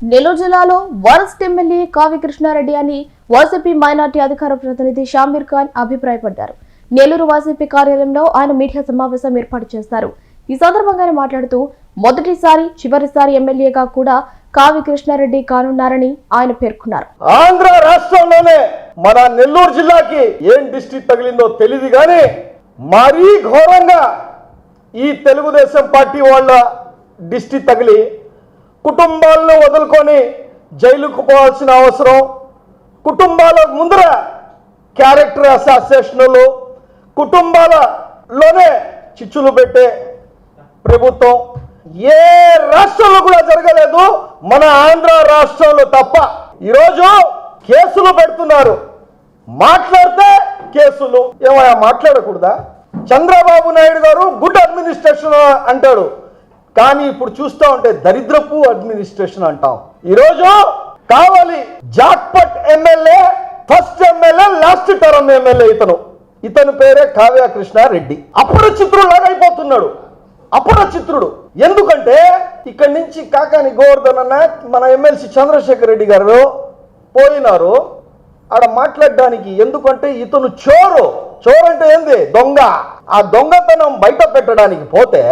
నెల్లూరు జిల్లాలో worst MLA కావి Krishna Reddy అని YCP minority అధికార ప్రతినిధి షామీర్ ఖాన్ అభిప్రాయపడ్డారు. నెల్లూరు వైసీపీ కార్యాలయంలో ఆయన మీడియా సమావేశం ఏర్పాటు చేశారు ఈ సందర్భంగానే మాట్లాడుతూ మొదటిసారి చివరిసారి ఎమ్మెల్యేగా కూడా కావి కృష్ణారెడ్డి కానున్నారని ఆయన పేర్కొన్నారు. ఆంధ్ర రాష్ట్రంలోనే మన నెల్లూరు జిల్లాకి ఏం డిస్ట్రిక్ట్ తగిలిందో తెలియదు కానీ మరీ ఘోరంగా ఈ తెలుగుదేశం పార్టీ వాళ్ళ డిస్ట్రిక్ట్ తగిలి కుటుంబాలను వదులుకొని జైలుకు పోవాల్సిన అవసరం. కుటుంబాల ముందర క్యారెక్టర్ అసాసినేషన్లు కుటుంబాలలోనే చిచ్చులు పెట్టే ప్రభుత్వం. ఏ రాష్ట్రంలో కూడా జరగలేదు మన ఆంధ్ర రాష్ట్రంలో తప్ప. ఈరోజు కేసులు పెడుతున్నారు. మాట్లాడితే కేసులు. ఏమైనా మాట్లాడకూడదా? చంద్రబాబు నాయుడు గారు గుడ్ అడ్మినిస్ట్రేషన్ అంటాడు. కానీ ఇప్పుడు చూస్తూ ఉంటే దరిద్రపు అడ్మినిస్ట్రేషన్ అంటాం. ఈరోజు కావాలి jackpot MLA first MLA last term MLA ఇతను. ఇతని పేరే కావ్య కృష్ణారెడ్డి. అపరిచిత్రులాగా అయిపోతున్నాడు. అపరిచిత్రుడు. ఎందుకంటే ఇక్కడి నుంచి కాకాని గోవర్ధన్ అన్న మన ఎమ్మెల్సీ చంద్రశేఖర్ రెడ్డి గారు పోయినారు. ఆడ మాట్లాడడానికి ఎందుకంటే ఇతను చోరు. చోరు అంటే ఏంది? దొంగ. ఆ దొంగతనం బయట పెట్టడానికి పోతే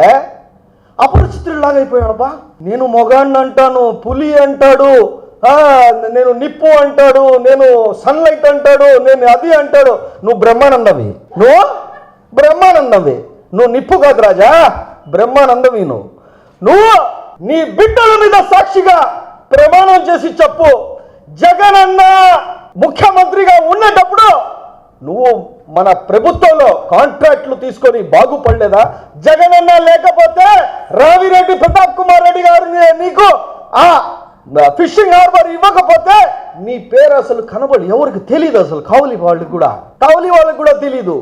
అపరిచితుడిలాగా అయిపోయాడు బా నేను మొగాడిని అంటాను పులి అంటాడు నేను నిప్పు అంటాడు నేను సన్లైట్ అంటాడు నేను అది అంటాడు. నువ్వు బ్రహ్మానందవి. నువ్వు బ్రహ్మానందవి. నువ్వు నిప్పు కాదు రాజా బ్రహ్మానందవి నువ్వు. నువ్వు నీ బిడ్డల మీద సాక్షిగా ప్రమాణం చేసి చెప్పు. జగన్ అన్న ముఖ్యమంత్రిగా ఉన్నప్పుడు నువ్వు మన ప్రభుత్వంలో కాంట్రాక్ట్లు తీసుకొని బాగుపడలేదా? జగనన్న లేకపోతే రావిరెడ్డి ప్రతాప్ కుమార్ రెడ్డి గారు నీకు ఆ ఫిషింగ్ హార్బర్ ఇవ్వకపోతే నీ పేరు అసలు కనబడి ఎవరికి తెలియదు అసలు కావలి వాళ్ళకి కూడా. కావలి వాళ్ళకి కూడా తెలియదు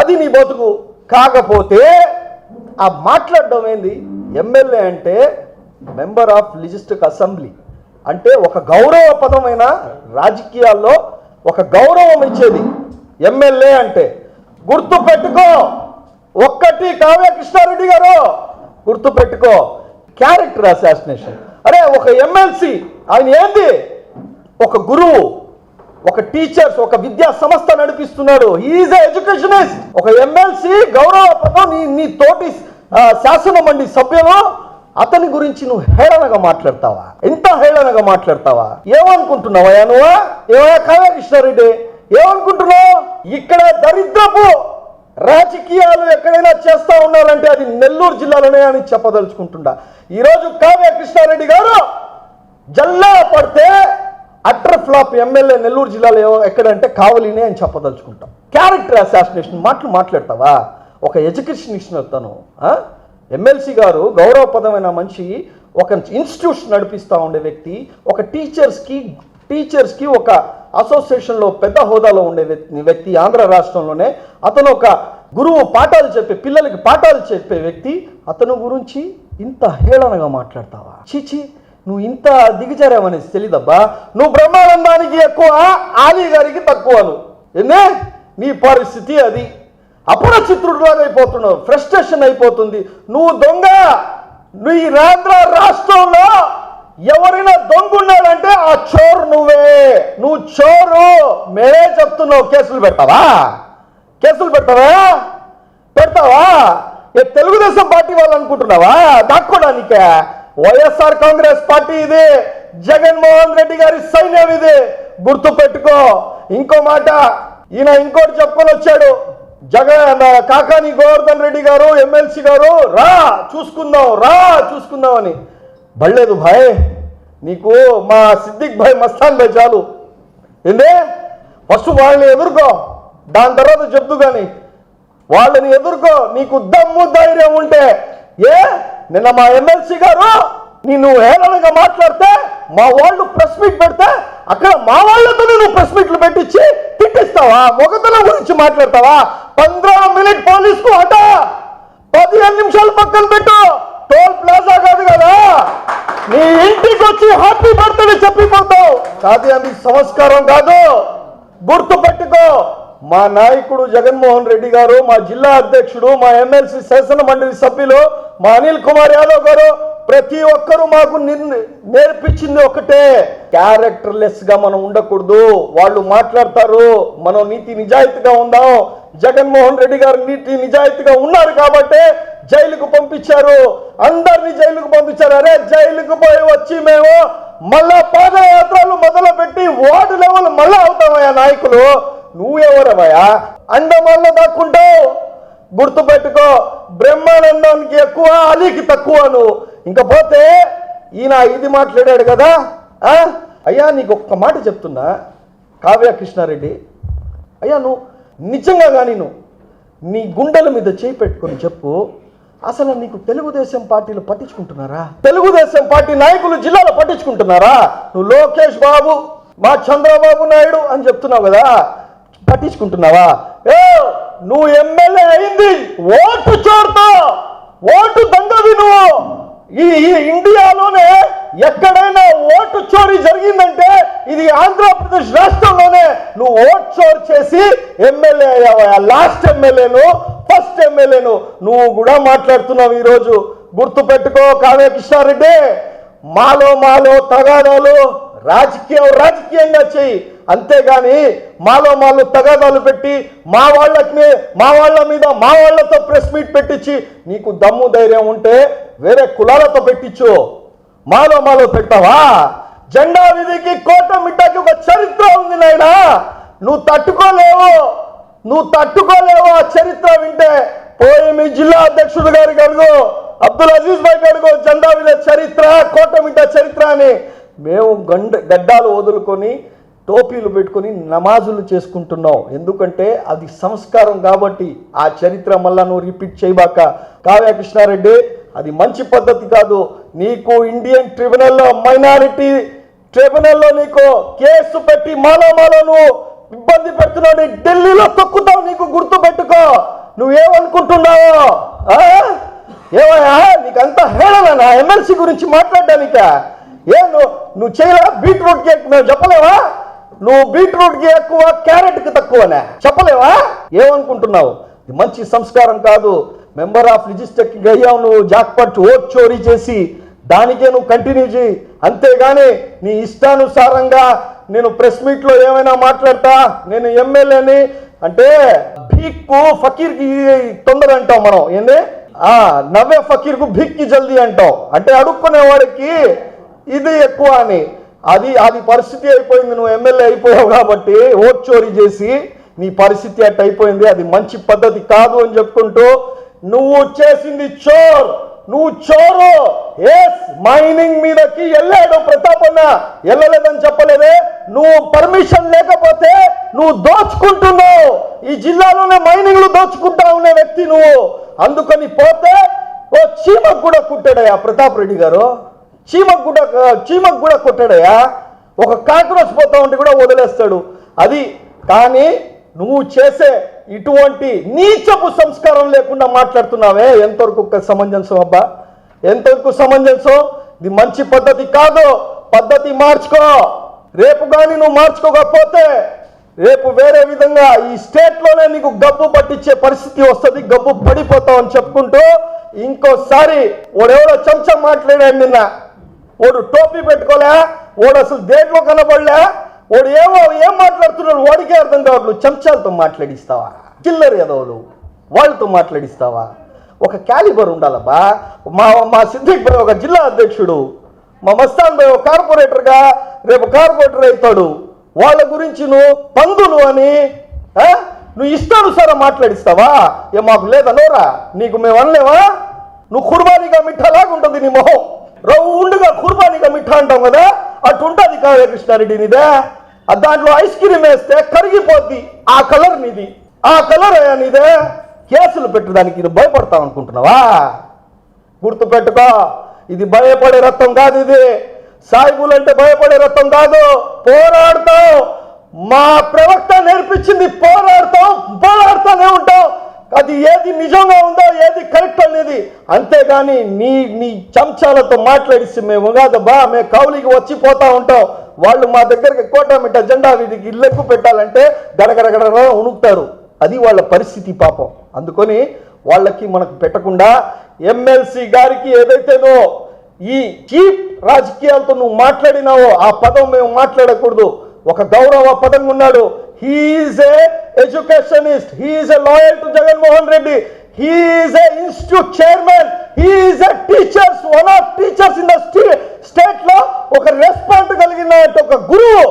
అది నీ బతుకు. కాకపోతే ఆ మాట్లాడడం ఏంది? ఎమ్మెల్యే అంటే మెంబర్ ఆఫ్ లిజిస్టిక్ అసెంబ్లీ. అంటే ఒక గౌరవ పదమైన రాజకీయాల్లో ఒక గౌరవం ఇచ్చేది. ఎమ్మెల్యే అంటే గుర్తు పెట్టుకో ఒక్కటి కావ్య కృష్ణారెడ్డి గారు. గుర్తు పెట్టుకో క్యారెక్టర్ అసాసినేషన్ అరే ఒక ఎమ్మెల్సీ ఆయన ఏంది? ఒక గురువు ఒక టీచర్స్ ఒక విద్యా సంస్థ నడిపిస్తున్నాడు. ఈజ్ ఎడ్యుకేషనిస్ట్ ఒక ఎమ్మెల్సీ గౌరవ పదం నీ నీ తోటి ఆ, శాసన మండలి సభ్యులు అతని గురించి నువ్వు హేళనగా మాట్లాడతావా? ఎంత హేళనగా మాట్లాడతావా? ఏమనుకుంటున్నావా నువ్వు? ఏమయ్యా కావ్య కృష్ణారెడ్డి? ఏమనుకుంటున్నావు? ఇక్కడ దరిద్రపు రాజకీయాలు ఎక్కడైనా చేస్తూ ఉన్నారంటే అది నెల్లూరు జిల్లాలోనే అని చెప్పదలుచుకుంటుండా ఈరోజు కావ్య కృష్ణారెడ్డి గారు జల్లా పడితే అట్టర్ ఫ్లాప్ ఎమ్మెల్యే నెల్లూరు జిల్లాలో ఎక్కడంటే కావలినే అని చెప్పదలుచుకుంటాం. క్యారెక్టర్ అసాసినేషన్ మాటలు మాట్లాడతావా? ఒక ఎడ్యుకేషన్ తను ఎమ్మెల్సీ గారు గౌరవపదమైన మనిషి ఒక ఇన్స్టిట్యూషన్ నడిపిస్తూ ఉండే వ్యక్తి ఒక టీచర్స్కి టీచర్స్కి ఒక అసోసియేషన్లో పెద్ద హోదాలో ఉండే వ్యక్తి వ్యక్తి ఆంధ్ర రాష్ట్రంలోనే అతను ఒక గురువు పాఠాలు చెప్పే పిల్లలకి పాఠాలు చెప్పే వ్యక్తి. అతను గురించి ఇంత హేళనగా మాట్లాడతావా? చీచి నువ్వు ఇంత దిగజారావనేసి తెలీదబ్బా. నువ్వు బ్రహ్మానందానికి ఎక్కువ ఆలీ గారికి తక్కువ నువ్వు. నీ పరిస్థితి అది. అపరచిత్రుడిలాగా అయిపోతున్నావు. ఫ్రస్ట్రేషన్ అయిపోతుంది. నువ్వు దొంగ! నీ ఆంధ్ర రాష్ట్రంలో ఎవరైనా దొంగున్నాడంటే ఆ చోరు నువ్వే. నువ్వు చోరు. మేమే చెప్తున్నావు కేసులు పెడతావా? కేసులు పెట్టావా పెడతావా? ఏ తెలుగుదేశం పార్టీ వాళ్ళు అనుకుంటున్నావా? దాక్కోడానికే. వైఎస్ఆర్ కాంగ్రెస్ పార్టీ ఇది. జగన్మోహన్ రెడ్డి గారి సైన్యం ఇది. గుర్తు పెట్టుకో. ఇంకో మాట ఈయన ఇంకోటి చెప్పుకొని వచ్చాడు. జగన్ కాకాని గోవర్ధన్ రెడ్డి గారు ఎమ్మెల్సీ గారు రా చూసుకుందాం రా చూసుకుందాం అని బళ్ళేదు భాయ్ నీకు మా సిద్దిక్ భాయ్ మస్తాన్ భాయ్ చాలు. ఏందే? ఫస్ట్ వాళ్ళని ఎదుర్కో. దాని తర్వాత చెప్తూ కానీ వాళ్ళని ఎదుర్కో. నీకు దమ్ము ధైర్యం ఉంటే. ఏ? నిన్న మా ఎమ్మెల్సీ గారు నిన్ను హేళనగా మాట్లాడితే మా వాళ్ళు ప్రెస్ మీట్ పెడితే అక్కడ మా వాళ్ళతో నువ్వు ప్రెస్ మీట్లు పెట్టించి తిట్టిస్తావా? మొగతల గురించి మాట్లాడతావా? పంద్రా మినిట్ పోలీసుకు అట పదిహేను నిమిషాలు పక్కన పెట్టు. టోల్ ప్లాజా కాదు కదా? నీ ఇంటికి వచ్చి హ్యాపీ బర్త్డే చెప్పిపోతావు. కాదు అది సంస్కారం కాదు. గుర్తు పెట్టుకో మా నాయకుడు జగన్మోహన్ రెడ్డి గారు మా జిల్లా అధ్యక్షుడు మా ఎమ్మెల్సీ శాసన మండలి సభ్యులు మా అనిల్ కుమార్ యాదవ్ గారు ప్రతి ఒక్కరూ మాకు నిర్- నేర్పించింది ఒకటే. క్యారెక్టర్లెస్గా మనం ఉండకూడదు. వాళ్ళు మాట్లాడతారు. మనం నీతి నిజాయితీగా ఉందాం. జగన్మోహన్ రెడ్డి గారు నీతి నిజాయితీగా ఉన్నారు కాబట్టి జైలుకు పంపించారు. అందరిని జైలుకు పంపించారు. అరే జైలుకు పోయి వచ్చి మేము మళ్ళా పాదయాత్రలు మొదలు పెట్టి వార్డు లెవెల్ మళ్ళా అవుతామయ్యా నాయకులు. నువ్వెవరవయ్యా అండమాన్లో దాక్కుంటావు. గుర్తుపెట్టుకో బ్రహ్మానందానికి ఎక్కువ అలీకి తక్కువ నువ్వు ఇంకా పోతే ఈయన ఇది మాట్లాడాడు కదా? అయ్యా నీకు ఒక్క మాట చెప్తున్నా కావ్య కృష్ణారెడ్డి. అయ్యా నువ్వు నిజంగా కానీ నువ్వు నీ గుండెల మీద చేయి పెట్టుకొని చెప్పు. అసలు నీకు తెలుగుదేశం పార్టీలు పట్టించుకుంటున్నారా? తెలుగుదేశం పార్టీ నాయకులు జిల్లాలో పట్టించుకుంటున్నారా? నువ్వు లోకేష్ బాబు మా చంద్రబాబు నాయుడు అని చెప్తున్నావు కదా పట్టించుకుంటున్నావా? ఏ నువ్వు ఎమ్మెల్యే అయింది ఓటు చోరుతో ఓటు దొంగవి నువ్వు. ఈ ఈ ఇండియాలోనే ఎక్కడైనా ఓటు చోరీ జరిగిందంటే ఇది ఆంధ్రప్రదేశ్ రాష్ట్రంలోనే నువ్వు ఓటు చోరీ చేసి ఎమ్మెల్యే అయ్యావా? లాస్ట్ ఎమ్మెల్యేను ఫస్ట్ ఎమ్మెల్యేను నువ్వు కూడా మాట్లాడుతున్నావు ఈరోజు. గుర్తు పెట్టుకో కావ్య కృష్ణారెడ్డి. మాలో మాలో తగాదాలు రాజకీయం రాజకీయంగా చెయ్యి అంతేగాని మాలో మాలో తగాదాలు పెట్టి మా వాళ్ళకి మా వాళ్ళ మీద మా వాళ్ళతో ప్రెస్ మీట్ పెట్టించి నీకు దమ్ము ధైర్యం ఉంటే వేరే కులాలతో పెట్టించు. మాలో మాలో పెట్టావా? జెండా విధికి కోట మిట్టకి ఒక చరిత్ర ఉంది నాయనా. నువ్వు తట్టుకోలేవు. నువ్వు తట్టుకోలేవు? ఆ చరిత్ర వింటే పోయి మీ జిల్లా అధ్యక్షుడు గారికి అడుగు అబ్దుల్ అజీజ్ భాయ్ అడుగు జెండా మీద చరిత్ర కోటమిట్ట చరిత్ర అని మేము గండ గడ్డాలు వదులుకొని టోపీలు పెట్టుకొని నమాజులు చేసుకుంటున్నాం. ఎందుకంటే అది సంస్కారం కాబట్టి ఆ చరిత్ర మళ్ళా నువ్వు రిపీట్ చేయబాక. కావ్య కృష్ణారెడ్డి అది మంచి పద్ధతి కాదు. నీకు ఇండియన్ ట్రిబ్యునల్లో మైనారిటీ ట్రిబ్యునల్లో నీకు కేసు పెట్టి మాలో మాలో నువ్వు ఇబ్బంది పెడుతున్నాడు. ఢిల్లీలో తొక్కుతావు నీకు గుర్తు పెట్టుకో నువ్వేమనుకుంటున్నావో ఆ? ఏమయ్యా? నీకంతా హేళన. ఎమ్మెల్సీ గురించి మాట్లాడడానిక. ఏ నువ్వు నువ్వు చేయలే బీట్రూట్కి మేము చెప్పలేవా? నువ్వు బీట్రూట్కి ఎక్కువ క్యారెట్కి తక్కువనే. చెప్పలేవా? ఏమనుకుంటున్నావు? మంచి సంస్కారం కాదు. మెంబర్ ఆఫ్ లిజిస్టెక్ అయ్యావు నువ్వు. జాక్పట్ ఓట్ చోరీ చేసి దానికే నువ్వు కంటిన్యూ చేయి అంతేగాని నీ ఇష్టానుసారంగా నేను ప్రెస్ మీట్లో ఏమైనా మాట్లాడతా? నేను ఎమ్మెల్యేని అంటే భీక్కు ఫకీర్కి తొందర అంటాం మనం. ఏంది? ఆ నవ్వే ఫకీర్కు భిక్కి జల్దీ అంటాం. అంటే అడుక్కునే వాడికి ఇది ఎక్కువ అని. అది అది పరిస్థితి అయిపోయింది. నువ్వు ఎమ్మెల్యే అయిపోయావు కాబట్టి ఓట్ చోరీ చేసి నీ పరిస్థితి అట్ట అయిపోయింది అది మంచి పద్ధతి కాదు అని చెప్పుకుంటూ నువ్వు చేసింది చోర్! నువ్వు చోరు. ఎస్ మైనింగ్ మీదకి వెళ్ళాడు ప్రతాపన్న. వెళ్ళలేదని చెప్పలేదే. నువ్వు పర్మిషన్ లేకపోతే నువ్వు దోచుకుంటున్నావు. ఈ జిల్లాలోనే మైనింగ్లు దోచుకుంటా ఉన్న వ్యక్తి నువ్వు. అందుకని పోతే ఓ చీమకు కూడా కుట్టాడయ్యా ప్రతాప్ రెడ్డి గారు. చీమకు కూడా చీమకు కూడా కొట్టాడయ్యా. ఒక కాక్రోచ్ పోతా ఉంటే కూడా వదిలేస్తాడు. అది కానీ నువ్వు చేసే ఇటువంటి నీచపు సంస్కారం లేకుండా మాట్లాడుతున్నావే? ఎంతవరకు సమంజసం అబ్బా? ఎంతవరకు సమంజసం? ఇది మంచి పద్ధతి కాదు. పద్ధతి మార్చుకో. రేపు కానీ నువ్వు మార్చుకోకపోతే రేపు వేరే విధంగా ఈ స్టేట్లోనే నీకు గబ్బు పట్టించే పరిస్థితి వస్తుంది గబ్బు పడిపోతావు అని చెప్పుకుంటూ ఇంకోసారి ఓడెవడో చెంచం మాట్లాడాడు నిన్న. ఓడు టోపీ పెట్టుకోలే ఓడు అసలు దేంట్లో కనబడలే వాడు ఏమో ఏం మాట్లాడుతున్నాడు? వాడికే అర్థం కావట్లేదు. చెంచాలతో మాట్లాడిస్తావా? చిల్లర్ ఎదవలు వాళ్ళతో మాట్లాడిస్తావా? ఒక క్యాలిబర్ ఉండాలబ్బా. మా మా సిద్దిక్ భాయ్ ఒక జిల్లా అధ్యక్షుడు మా మస్తాన్ భాయ్ ఒక కార్పొరేటర్గా రేపు కార్పొరేటర్ అవుతాడు. వాళ్ళ గురించి నువ్వు పందులు అని నువ్వు ఇష్టానుసారం మాట్లాడిస్తావా? ఏ మాకు లేదనోరా నీకు మేము అనలేవా నువ్వు కుర్బానీగా మిఠాలాగా ఉంటుంది నీ మొహం. రౌండ్గా కుర్బానీగా మిఠా అంటాం కదా? అటు ఉంటుంది కావ్య కృష్ణారెడ్డి నీదే ఆ దాంట్లో ఐస్ క్రీమ్ వేస్తే కరిగిపోద్ది. ఆ కలర్ నీది. ఆ కలర్ అయ్యా నీదే. కేసులు పెట్టడానికి ఇది భయపడతాం అనుకుంటున్నావా? గుర్తు పెట్టుకో ఇది భయపడే రక్తం కాదు ఇది. సాయిబులు అంటే భయపడే రక్తం కాదు. పోరాడతాం మా ప్రవక్త నేర్పించింది పోరాడతాం పోరాడుతూనే ఉంటాం అది ఏది నిజంగా ఉందో ఏది కరెక్ట్ అనేది అంతేగాని నీ నీ చంచాలతో మాట్లాడిస్తే మేము కాదబ్బా మేము కౌలికి వచ్చిపోతా ఉంటాం. వాళ్ళు మా దగ్గరికి కోటమిట్ట జెండా వీటికి ఇల్లెక్కు పెట్టాలంటే గడగడగడ ఉణుకుతారు. అది వాళ్ళ పరిస్థితి పాపం. అందుకొని వాళ్ళకి మనకు పెట్టకుండా ఎమ్మెల్సీ గారికి ఏదైతేనో ఈ చీప్ రాజకీయాలతో నువ్వు మాట్లాడినావో ఆ పదం మేము మాట్లాడకూడదు. ఒక గౌరవ పదంగా ఉన్నాడు he is a educationist he is a loyal to Jaganmohan Reddy he is a institute chairman he is a teachers one of teachers in the స్టేట్లో ఒక రెస్పాండ్ కలిగిన ఒక గురువు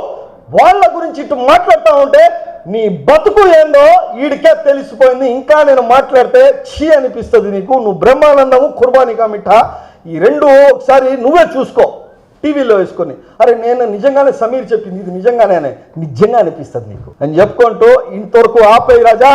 వాళ్ళ గురించి ఇటు మాట్లాడుతూ ఉంటే నీ బతుకు ఏందో ఈడికే తెలిసిపోయింది. ఇంకా నేను మాట్లాడితే ఛీ అనిపిస్తుంది నీకు. నువ్వు బ్రహ్మానందము కుర్బానికా మిఠా ఈ రెండు ఒకసారి నువ్వే చూసుకో. టీవీలో వేసుకొని అరే నేను నిజంగానే సమీర్ చెప్పింది ఇది నిజంగానే నిజంగా అనిపిస్తుంది నీకు. అని చెప్పుకుంటూ ఇంతవరకు ఆపేయి రాజా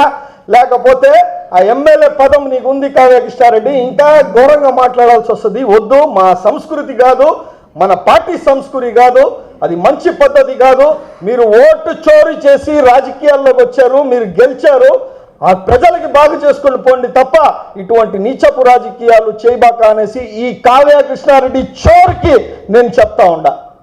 లేకపోతే ఆ ఎమ్మెల్యే పదం నీకు ఉంది కావ్య కృష్ణారెడ్డి ఇంకా ఘోరంగా మాట్లాడాల్సి వస్తుంది వద్దు మా సంస్కృతి కాదు మన పార్టీ సంస్కృతి కాదు అది మంచి పద్ధతి కాదు మీరు ఓటు చోరీ చేసి రాజకీయాల్లోకి వచ్చారు మీరు గెలిచారు ఆ ప్రజలకి బాగు చేసుకొని పోండి తప్ప ఇటువంటి నీచపు రాజకీయాలు చేయబాక అనేసి ఈ కావ్య కృష్ణారెడ్డి చోర్కి నేను చెప్తా ఉండా.